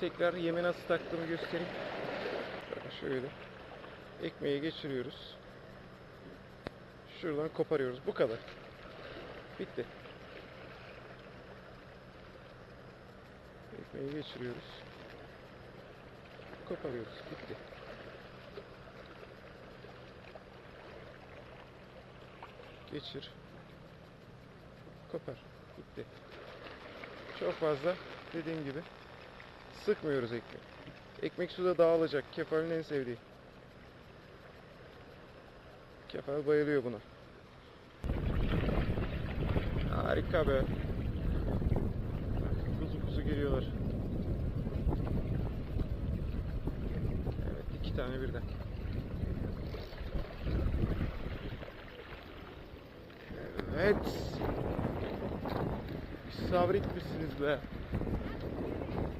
tekrar yeme nasıl taktığımı göstereyim. Şöyle. Ekmeği geçiriyoruz. Şuradan koparıyoruz. Bu kadar. Bitti. Ekmeği geçiriyoruz. Koparıyoruz. Bitti. Geçir. Kopar. Bitti. Çok fazla dediğim gibi sıkmıyoruz ekmeği. Ekmek suda dağılacak. Kefalin en sevdiği. Kefal bayılıyor buna. Harika be. Kuzu kuzu geliyorlar. Evet iki tane birden. Evet. Sabretmişsiniz be.